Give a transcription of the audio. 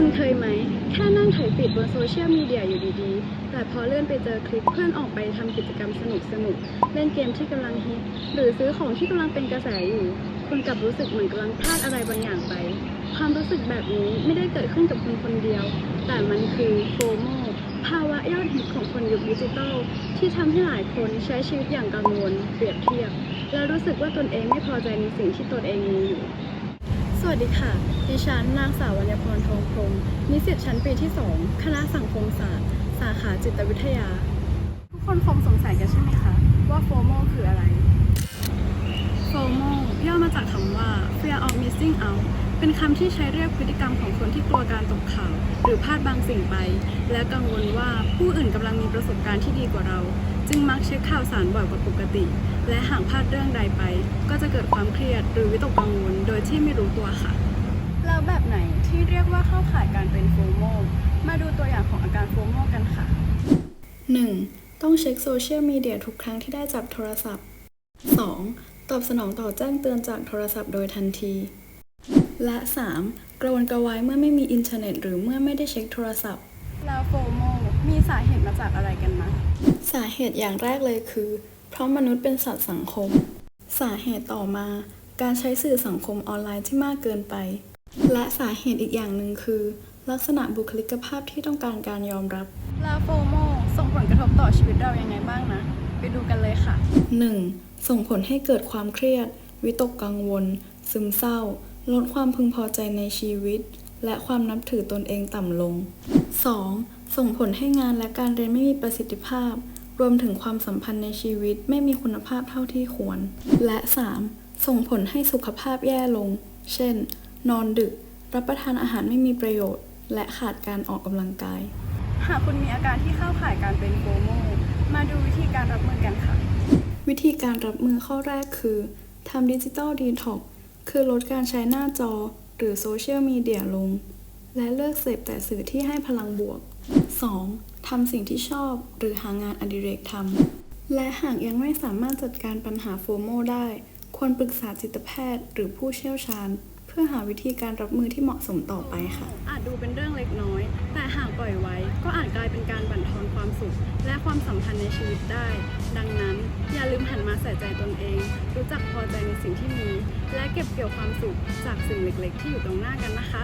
คุณเคยไหม แค่นั่งถ่ายฟีดบนโซเชียลมีเดียอยู่ดีๆ แต่พอเลื่อนไปเจอคลิปเพื่อนออกไปทำกิจกรรมสนุกๆเล่นเกมที่กำลังฮิต หรือซื้อของที่กำลังเป็นกระแสอยู่ คุณกลับรู้สึกเหมือนกำลังพลาดอะไรบางอย่างไป ความรู้สึกแบบนี้ไม่ได้เกิดขึ้นกับคุณคนเดียว แต่มันคือโฟโมภาวะยอดฮิตของคนยุคดิจิทัลที่ทำให้หลายคนใช้ชีวิตอย่างกังวลเปรียบเทียบ และรู้สึกว่าตนเองไม่พอใจในสิ่งที่ตนเองมีอยู่ วัสดีค่ะ ดิฉันนางสาววรรณพรทองพรหมนิสิตชั้นปีที่ 2 คณะสังคมศาสตร์ สาขาจิตวิทยา ทุกคนคงสงสัยกันใช่ไหมคะ ว่าโฟโมคืออะไร โฟโมย่อมาจากคำว่า fear of missing out เป็นคำที่ใช้เรียกพฤติกรรมของคนที่กลัวการตกข่าว หรือพลาดบางสิ่งไป และกังวลว่าผู้อื่นกำลังมีประสบการณ์ที่ดีกว่าเรา จึงมักเช็คข่าวสารบ่อยกว่าปกติ และหากพลาดเรื่องใดไป ก็จะเกิดความเครียดหรือวิตกกังวลโดยที่ไม่รู้ตัวค่ะ แล้วแบบไหนที่เรียกว่าเข้าข่ายการเป็นโฟโมมาดูตัวอย่างของอาการโฟโมกันค่ะ 1. ต้องเช็คโซเชียลมีเดียทุกครั้งที่ได้จับโทรศัพท์ 2. ตอบสนองต่อแจ้งเตือนจากโทรศัพท์โดยทันที และ 3. กระวนกระวายเมื่อไม่มีอินเทอร์เน็ต หรือเมื่อไม่ได้เช็คโทรศัพท์ แล้วโฟโมมีสาเหตุมาจากอะไรกันนะสาเหตุอย่างแรกเลยคือ เพราะมนุษย์เป็นสัตว์สังคม สาเหตุต่อมา การใช้สื่อสังคมออนไลน์ที่มากเกินไป และสาเหตุอีกอย่างหนึ่งคือ ลักษณะบุคลิกภาพที่ต้องการการยอมรับ แล้วโฟโมส่งผลกระทบต่อชีวิตเรายังไงบ้างนะ ไปดูกันเลยค่ะ 1. ส่งผลให้เกิดความเครียด วิตกกังวล ซึมเศร้า ลดความพึงพอใจในชีวิต และความนับถือตนเองต่ำลง 2. ส่งผลให้งานและการเรียนไม่มีประสิทธิภาพ รวมถึงความสัมพันธ์ในชีวิตไม่มีคุณภาพเท่าที่ควร และ 3. ส่งผลให้สุขภาพแย่ลง เช่น นอนดึก รับประทานอาหารไม่มีประโยชน์ และขาดการออกกำลังกาย หากคุณมีอาการที่เข้าข่ายการเป็นโฟโมมาดูวิธีการรับมือกันค่ะ วิธีการรับมือข้อแรกคือทำดิจิตอลดีท็อกคือลดการใช้หน้าจอหรือโซเชียลมีเดียลง และเลิกเสพแต่สื่อที่ให้พลังบวก 2. ทำสิ่งที่ชอบหรือหางานอดิเรกทำ และหากยังไม่สามารถจัดการปัญหาโฟโมได้ ควรปรึกษาจิตแพทย์หรือผู้เชี่ยวชาญ เพื่อหาวิธีการรับมือที่เหมาะสมต่อไปค่ะ อาจดูเป็นเรื่องเล็กน้อย แต่หากปล่อยไว้ก็ สุข และความสัมพันธ์ในชีวิตได้ ดังนั้น อย่าลืมหันมาใส่ใจตนเอง รู้จักพอใจในสิ่งที่มี และเก็บเกี่ยวความสุขจากสิ่งเล็กๆ ที่อยู่ตรงหน้ากันนะคะ